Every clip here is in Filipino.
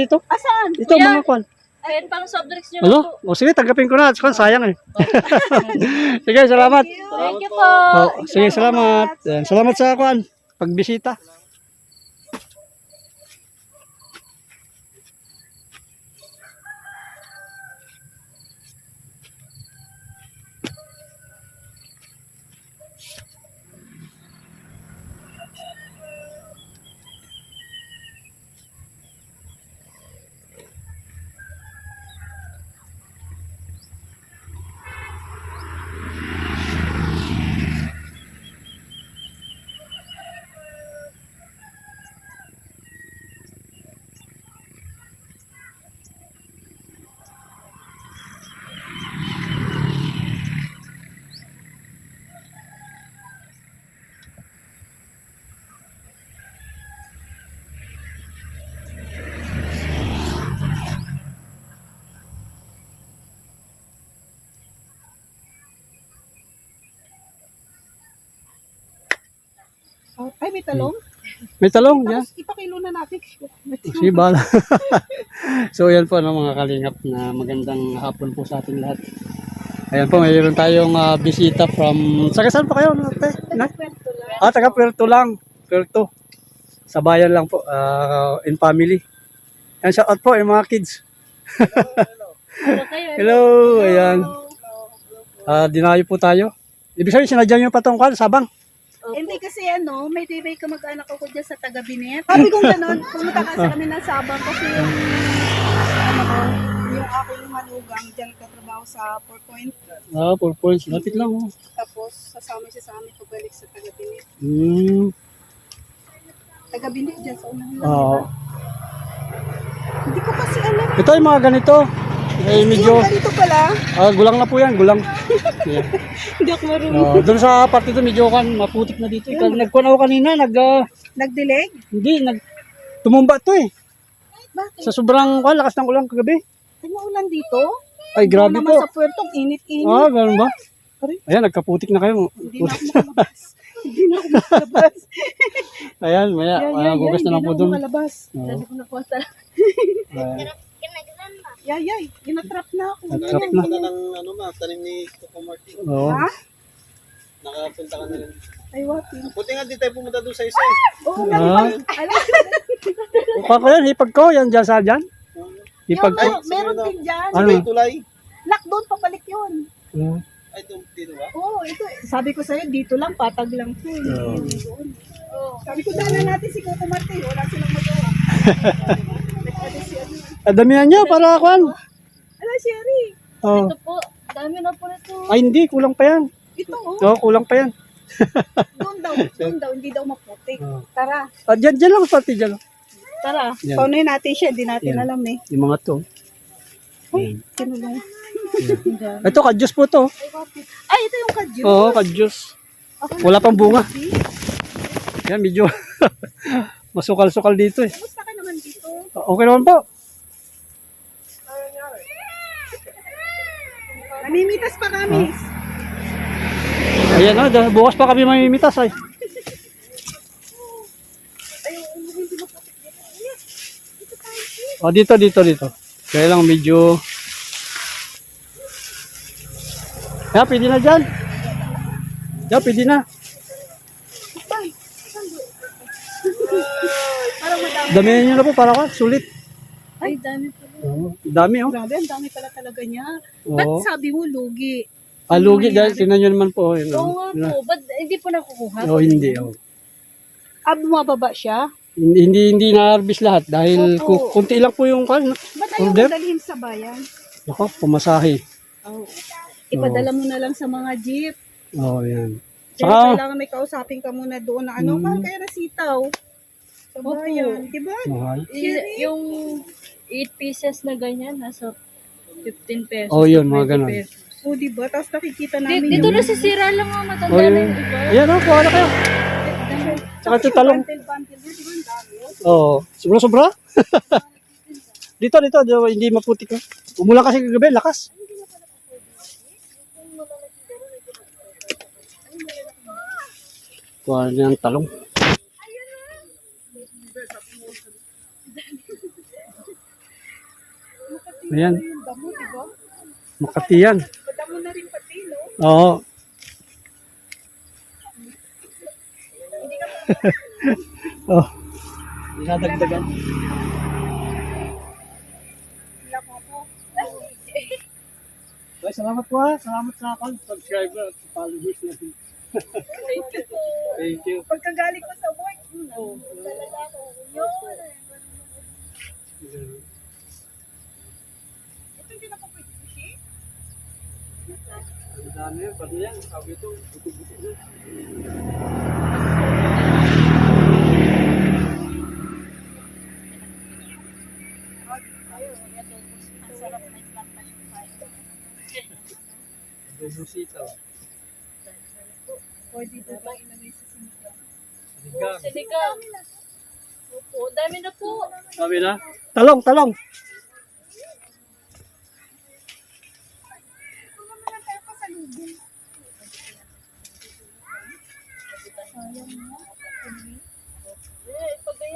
dito. Asan? Dito, mga kwan. Ayan pang soft drinks nyo. Ano? O sige, tanggapin ko na. Kwan, sayang eh. sige, salamat. Thank you po. O, sige, salamat. Yan, salamat sa kwan. Pagbisita. Oh, Ay, may talong. May talong, yan. Tapos ipakilo na natin. Sige, bala. so, yan po no, mga kalingap na magandang hapon po sa ating lahat. Ayan po, mayroon tayong ah, bisita from... Saka saan pa kayo? Ate? Na? Ah, taga Puerto lang. Puerto. Sa bayan lang po. ah, in family. Yan, shout out po yung mga kids. Hello kayo. Hello, ayan. Ah, dinayo po tayo. Ibig sabihin, sinadya nyo pa tong kwan, sabang. Hindi kasi ano, may tibay ka mag-anak ako dyan sa taga Binet. Sabi kong ganun, pumunta kasi kami ng Sabang kasi yung, ano ko, yung aking manugang dyan katrabaho sa Four Point. Ah, 4 points. Lapit lang. Oh. Tapos sasama siya sa amin pagbalik sa taga Binet. Hmm. Taga Binet dyan sa unang Oo. Hindi ko kasi alam. ito yung mga ganito. Eh, medyo... Yung ganito pala, Ah, gulang na po yan, gulang. Yeah. hindi ako marunong. Oh, doon sa parte ito medyo kan maputik na dito. Kan nagkuan ako kanina, nag ah, Nagdileg? hindi nag tumumba to eh. Bakit? Sa sobrang kan lakas ng ulan kagabi. Ay, maulan dito? Ay, grabe naman po. sa puerto, init-init. Ah, ganun ba? Ayan, nagkaputik na kayo. Hindi na ako makalabas. hindi na ako makalabas. Ayan, maya, Yan, yan, gugas na lang Hindi po na ako doon. makalabas. Sabi ko nakuha sa... Ayan. Yay, yay. Ginatrap na ako. Natrap na. yan. ng ano ma, tanim ni Coco Martin. Oo. Ha? Nakapunta ka na rin. Ay, wati. Buti nga di tayo pumunta doon sa isa eh. Oo, Ah. nalipag. Alam ko yan, hipag ko, yan dyan sa dyan. Hipag ko. Yung, meron din dyan. Ano? Tulay. Nak, doon papalik yun. Oo. Ay, doon dito ba? Oo, ito. Sabi ko sa'yo, dito lang, patag lang po. Oo. Sabi ko, dala natin si Coco Martin. Wala silang magawa. Adamihan nyo para kwan. Ala, Sherry. Oh. Ito po, dami na po nito. Ay, hindi, kulang pa yan. Ito, oh. Oo, kulang pa yan. Doon daw, doon daw, hindi daw maputik. Oo. Tara, Ah, dyan, dyan lang pati dyan. tara. Yan. Paunoy natin siya, hindi natin Yan. alam eh. Yung mga to. Yan. Kinulong. Ito, kadyos po to. Ay, ito yung kadyo. Oo, kadyos. Wala pang bunga. Yan, medyo masukal-sukal dito eh. Kumusta ka naman dito? Okay naman po. Namimitas pa kami. Ayan na, dah- bukas pa kami mamimitas ay. O, dito, dito, dito. Kaya lang medyo... Yan, pwede na dyan. Yan, pwede na. Parang madami. Damihan nyo na po para ka, sulit. Ay, dami pala. Oo, dami oh. Grabe, ang dami pala talaga niya. Oo. Ba't sabi mo lugi? Ah, lugi dahil tinan nyo naman po. Yun, Oo oh. nga po, ba't hindi po nakukuha? Oh, hindi. Oh. Ah, bumababa siya? Hindi, hindi, hindi na-harvest lahat dahil Opo. ku- kunti lang po yung kan. Ba't ayaw Order? mo dalhin sa bayan? Ako, pumasahe. Oh. Ipadala mo na lang sa mga jeep. Oo, oh, yan. Pero Saka, kailangan may kausapin ka muna doon na ano, Mm. mahal kaya na sitaw. Sa bayan, di ba? mahal. Sherry? yung 8 pieces na ganyan, nasa 15 pesos. Oh, yun, mga 20 ganun. pesos. O, di ba? Tapos nakikita Di- namin Dito yung- nasisira lang ang matanda Oh, na yun. yung iba. Ayan, oh, kuha na kayo. Saka ito talong. Ang dami? Oo. Oh, sobra-sobra. dito, dito, dito, hindi maputik na. Umulan kasi kagabi, lakas. Kuha na ng talong. Ayan, ba? Makati yan. Madamo na rin pati, no? Oo. oh. Po. Ay, salamat po ha. Salamat sa akin. Subscriber at followers natin. Thank you. Pagkagaling ko sa work, oh, talaga ako. Yun. Ito hindi na po pwede sushi? Ang dami yan. Pati yan. Sabi ito. Buto-buto na. Bubusita. Pwede dito ba ilagay sa sinigang? Sinigang. Sinigang. Opo, dami na po. Sabi na. Talong, talong.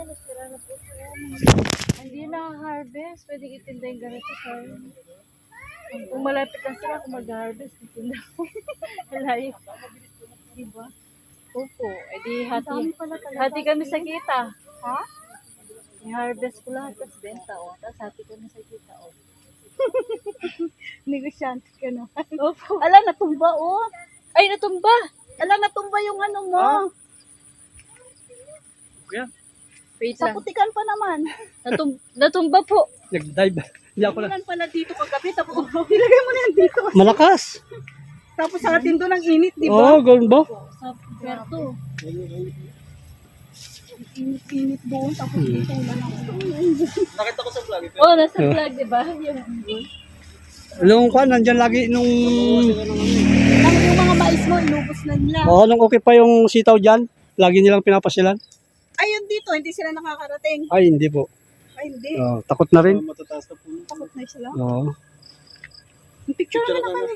Ganyan, nasira na po siya. Hindi na harvest. Pwede itinda yung ganito sa Kung malapit lang sila, kung mag-harvest, itinda ko. Layo. Diba? Opo. Eh di hati. Hati kami sa kita. Ha? I-harvest ko lahat, tapos benta, o. Tapos hati kami sa kita, o. Negosyante ka na. Opo. Ala, natumba oh. Ay, natumba! Ala, natumba yung ano mo. Ah. Kuya, Wait Sa lang. putikan pa naman. Natum natumba po. nag-dive. Hindi ako lang. Ilan pala dito kagabi, tapos nilagay mo na yan dito. Malakas. Tapos sa atin doon ang init, di Oo, ba? oh, ganun ba? Sa puerto. Init-init doon, tapos dito ulan ako. Nakita ko sa vlog. Ito. Oh, nasa flag, di ba? Yung Nung kwan, nandyan lagi nung... Ang yung mga mais mo, inubos na nila. Oo, nung okay pa yung sitaw dyan, lagi nilang pinapasilan. Ayun dito, hindi sila nakakarating. Ay, hindi po. Ay, hindi. Oo, takot na rin. Matataas na puno. Takot na sila. Oo. Picture na kami.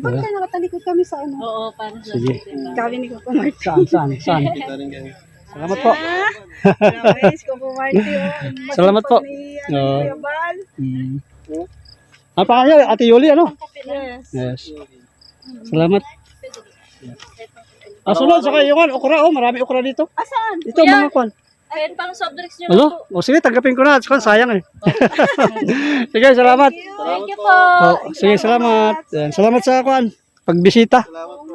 Ba't kaya nakatalikod kami sa ano? Oo, para sa Sige. diba? Kami ni Coco Martin. Saan, saan, saan? Kita rin ganyan. Salamat po. Ah, Grabe, Coco Martin. oh. Salamat po. Ano, Oo. Mm. Ano pa kanya? Ate Yuli, ano? Yes. Yes. Salamat. Ah, sunod, saka ano, okra, oh, marami okra dito. Asan? Ito, mga kwan. Ayun, pang soft drinks nyo na po. O sige, tanggapin ko na. Kwan, sayang eh. sige, salamat. Thank you po. Oh, sige, salamat. Yan, salamat sa kwan. Pagbisita.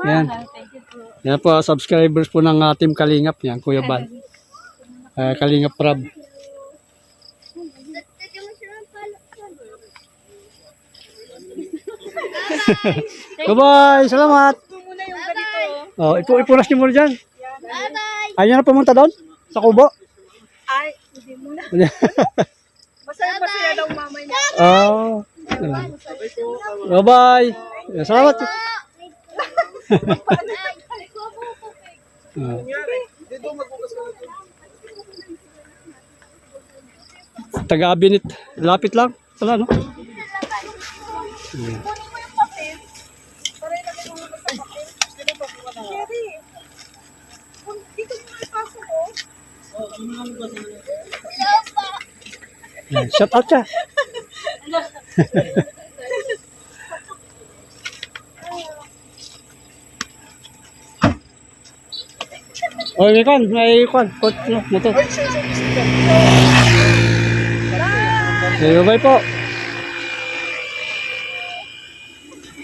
Yan. Ah, Thank you po. Yan po, subscribers po ng uh, Team Kalingap. Yan, Kuya Bal. Uh, Kalingap Prab. Bye-bye! Salamat! Ito muna yung ganito. Oh, ipu ipunas niyo muna dyan. Ayaw na pumunta doon? Sa kubo? Ay, hindi muna. Masaya masaya daw mama niya. Oh. Bye-bye! Salamat! Oh. Taga-abinit. Lapit lang. Wala, no? Kunin mo yung papel. Para ilagay mo muna sa papel. Sherry. Kung dito mo ipasok ko. Yan, Shout out siya. Oy, may kwan, may kot, no, motor. Okay, bye po.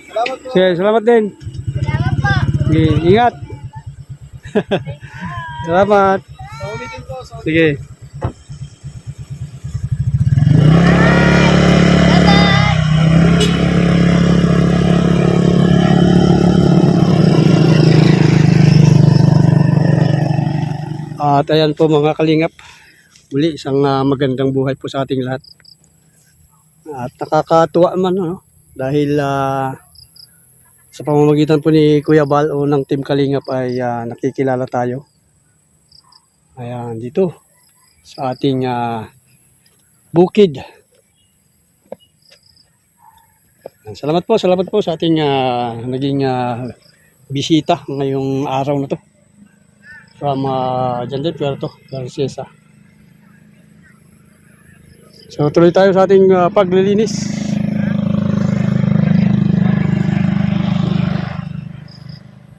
Salamat po. Sige, salamat din. Salamat po. Sige, ingat. salamat. Sa ulitin po. Sa Sige. At ayan po mga kalingap. Muli isang ah, magandang buhay po sa ating lahat. At nakakatuwa man ano, dahil ah, sa pamamagitan po ni Kuya Bal o ng Team Kalingap ay ah, nakikilala tayo. Ayan, dito sa ating uh, bukid. Ayan, salamat po, salamat po sa ating uh, naging uh, bisita ngayong araw na to from uh, Jandel Puerto, Garcesa. So tuloy tayo sa ating uh, paglilinis.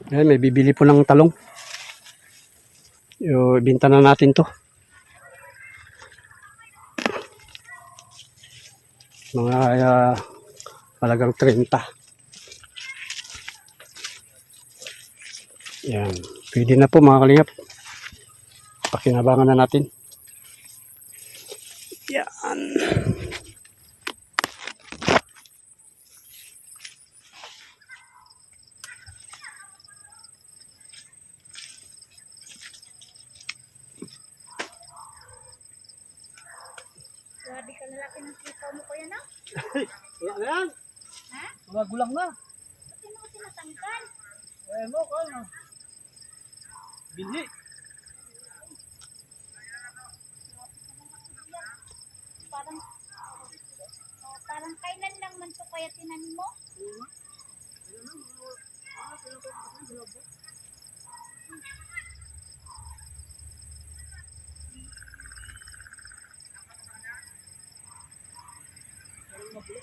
Ayan, may bibili po ng talong. Ibinta na natin to. Mga uh, halagang 30. Yan. Pwede na po mga kalingap. Pakinabangan na natin. Yan. Grabe ka lalaki ng sitaw mo kuya na. Wala na yan. Ha? Mga gulang na. Bakit mo tinatanggal? Eh mo, ano? Bili. Parang, oh, parang kailan lang man to kaya tinanim mo? ಮಕ್ಕಳು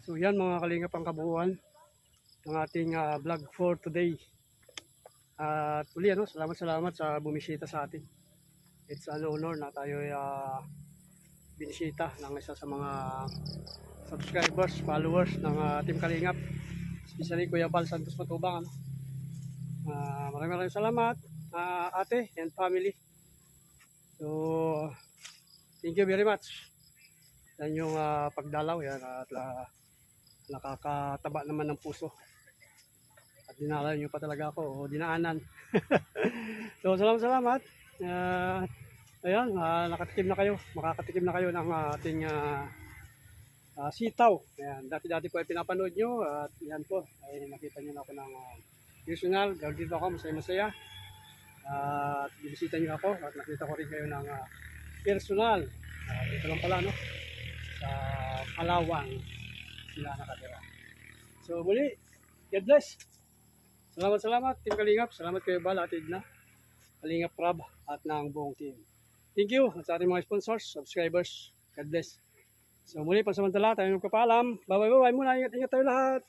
So yan mga kalingap ang kabuuan ng ating ah, vlog for today. At uli ano, salamat salamat sa bumisita sa atin. It's an honor na tayo ay ah, binisita ng isa sa mga subscribers, followers ng ah, Team Kalingap. Especially Kuya Bal Santos Matubang. Ano? Ah, maraming maraming salamat ah, ate and family. So, thank you very much sa inyong ah, pagdalaw yan at ah, nakakataba naman ng puso. At dinalaw niyo pa talaga ako o dinaanan. so salamat salamat. Uh, ayan, ah, nakatikim na kayo. Makakatikim na kayo ng ating ah, ah, sitaw. Ayan, dati-dati po ay pinapanood nyo at yan po ay nakita niyo na ako ng uh, personal. Dito ako, masaya-masaya. at binisita niyo ako at nakita ko rin kayo ng ah, personal. Ah, dito lang pala no sa Palawan sila nakatira. So muli, God bless. Salamat salamat Team Kalingap. Salamat kayo Bal at Edna. Kalingap Prab at ng buong team. Thank you at sa ating mga sponsors, subscribers. God bless. So muli, pansamantala tayo magpapaalam. Bye bye bye bye muna. Ingat ingat tayo lahat.